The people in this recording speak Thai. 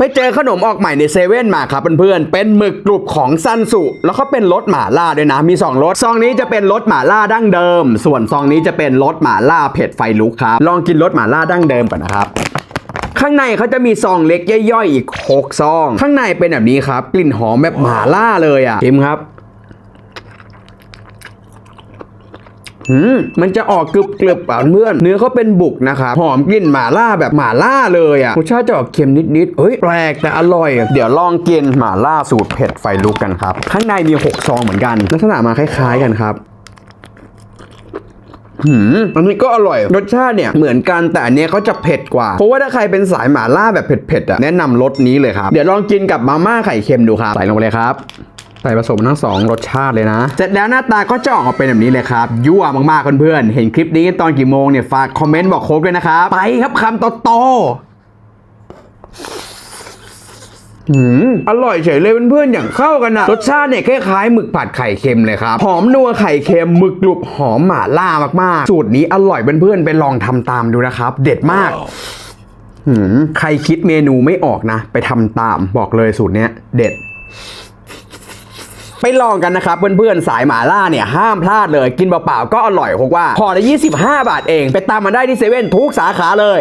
ไปเจอขนมออกใหม่ในเซเว่นมาครับเพื่อนๆ เป็นหมึกกรุบของซันสุแล้วก็เป็นรสหม่าล่าด้วยนะ มี 2รสซองนี้จะเป็นรสหม่าล่าดั้งเดิม ส่วนซองนี้จะเป็นรสหม่าล่าเผ็ดไฟลุกครับ ลองกินรสหม่าล่าดั้งเดิมก่อนนะครับข้างในเขาจะมีซองเล็กย่อยๆอีก6ซอง ข้างในเป็นแบบนี้ครับ กลิ่นหอมแบบหม่าล่าเลยอะชิมครับ อืมมันจะออกกรึบกรึบๆอะเพื่อนเนื้อเขาเป็นบุกนะครับหอมกลิ่นหม่าล่าแบบหม่าล่าเลยอะรสชาติจะออกเค็มนิดๆเอ้ยแปลกแต่อร่อยเดี๋ยวลองกินหม่าล่าสูตรเผ็ดไฟลุกกันครับ ข้างในมี 6 ซองเหมือนกัน ลักษณะมาคล้าย ๆ กันครับหืมอันนี้ก็อร่อย รสชาติเนี่ยเหมือนกันแต่อันเนี้ยเขาจะเผ็ดกว่า เพราะว่าถ้าใครเป็นสายหม่าล่าแบบเผ็ดๆอะแนะนำรสนี้เลยครับ เดี๋ยวลองกินกับมาม่าไข่เค็มดูครับ ใส่ลงไปเลยครับ ใส่ผสมทั้งสองรสชาติเลยนะ เสร็จแล้วหน้าตาก็จะออกมาเป็นแบบนี้เลยครับ ยั่วมากๆเพื่อนๆ เห็นคลิปนี้กันตอนกี่โมงเนี่ย ฝากคอมเมนต์บอกโค้ดด้วยนะครับ ไปครับคำโตๆอืมอร่อยเฉยเลยเพื่อนๆอย่างเข้ากันนะรสชาติเนี่ยคล้ายๆหมึกผัดไข่เค็มเลยครับ หอมนัวไข่เค็มหมึกกรุบหอมหม่าล่ามากๆ สูตรนี้อร่อยเพื่อนๆไปลองทำตามดูนะครับ เด็ดมากหืมใครคิดเมนูไม่ออกนะ ไปทำตามบอกเลยสูตรเนี้ย เด็ด ไปลองกันนะครับเพื่อนๆสายหมาล่าเนี่ยห้ามพลาดเลยกินเปล่าๆก็อร่อยเพราะว่าพอละ25 บาทเอง ไปตามมาได้ที่เซเว่นทุกสาขาเลย